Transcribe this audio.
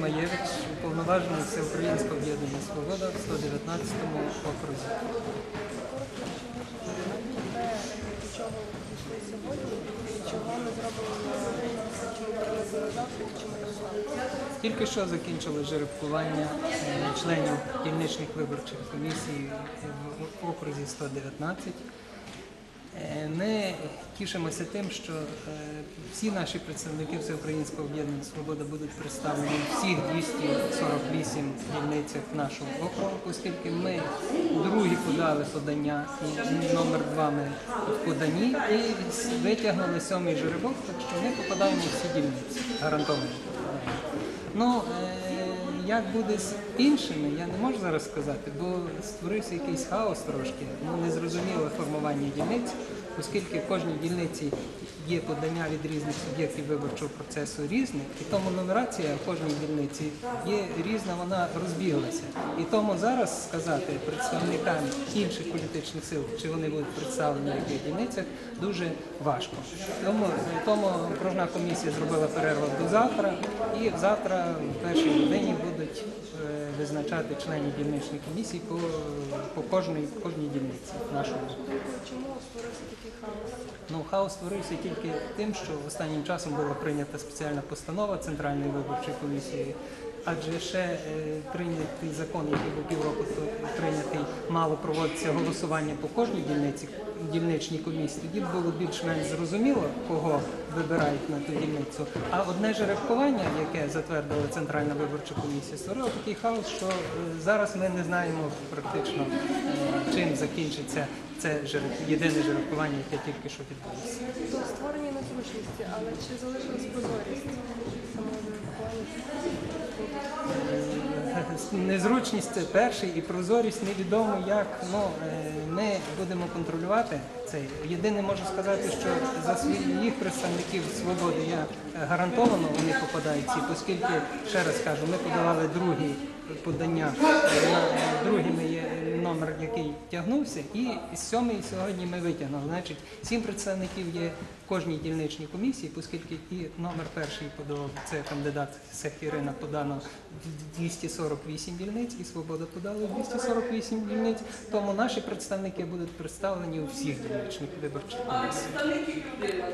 Маєвич, уповноважений Всеукраїнського об'єднання Свобода в 119-му окрузі. Тільки що закінчили жеребкування е, членів дільничних виборчих комісій в окрузі 119. Е, Ми тішимося тим, що е, всі наші представники Всеукраїнського об'єднання Свобода будуть представлені в всіх 248 дільницях нашого округу, оскільки ми другі подали подання, і номер два ми в поданні, і витягнули сьомий жеребок, так що ми попадаємо в всі дільниці, гарантовано. Ну, е, як буде з іншими, я не можу зараз сказати, бо створився якийсь хаос трошки, ну незрозуміле формування дільниць, оскільки в кожній дільниці є подання від різних суб'єктів виборчого процесу різних, і тому нумерація в кожній дільниці є різна, вона розбіглася. І тому зараз сказати представникам інших політичних сил, чи вони будуть представлені в яких дільницях, дуже важко. Тому, тому окружна комісія зробила перерву до завтра, і завтра в першій годині будуть е, визначати членів дільничної комісії по, по кожній, кожній дільниці нашому. Чому створився такий хаос? Ну, хаос створився тільки тим, що останнім часом була прийнята спеціальна постанова Центральної виборчої комісії, адже ще е, прийнятий закон, який був півроку прийнятий, мало проводитися голосування по кожній дільниці дільничній комісії. Тоді було більш-менш зрозуміло, кого вибирають на ту дільницю. А одне жеребкування, яке затвердила Центральна виборча комісія, створило такий хаос, що е, зараз ми не знаємо практично, е, чим закінчиться це єдине жеребкування, яке тільки що відбулося. То створені незручності, але чи залишилась прозорість самого жеребкування? Незручність це перший і прозорість невідомо як. Ну е, ми будемо контролювати це. Єдине можу сказати, що за своїх представників свободи я е, гарантовано вони попадають ці, оскільки ще раз кажу, ми подавали другі подання е, на е, другими є номер, який тягнувся, і сьомий сьогодні ми витягнули. Значить, сім представників є в кожній дільничній комісії, оскільки і номер перший подав це кандидат Сех Ірина подано 248 дільниць, і Свобода подала 248 дільниць. Тому наші представники будуть представлені у всіх дільничних виборчих комісіях.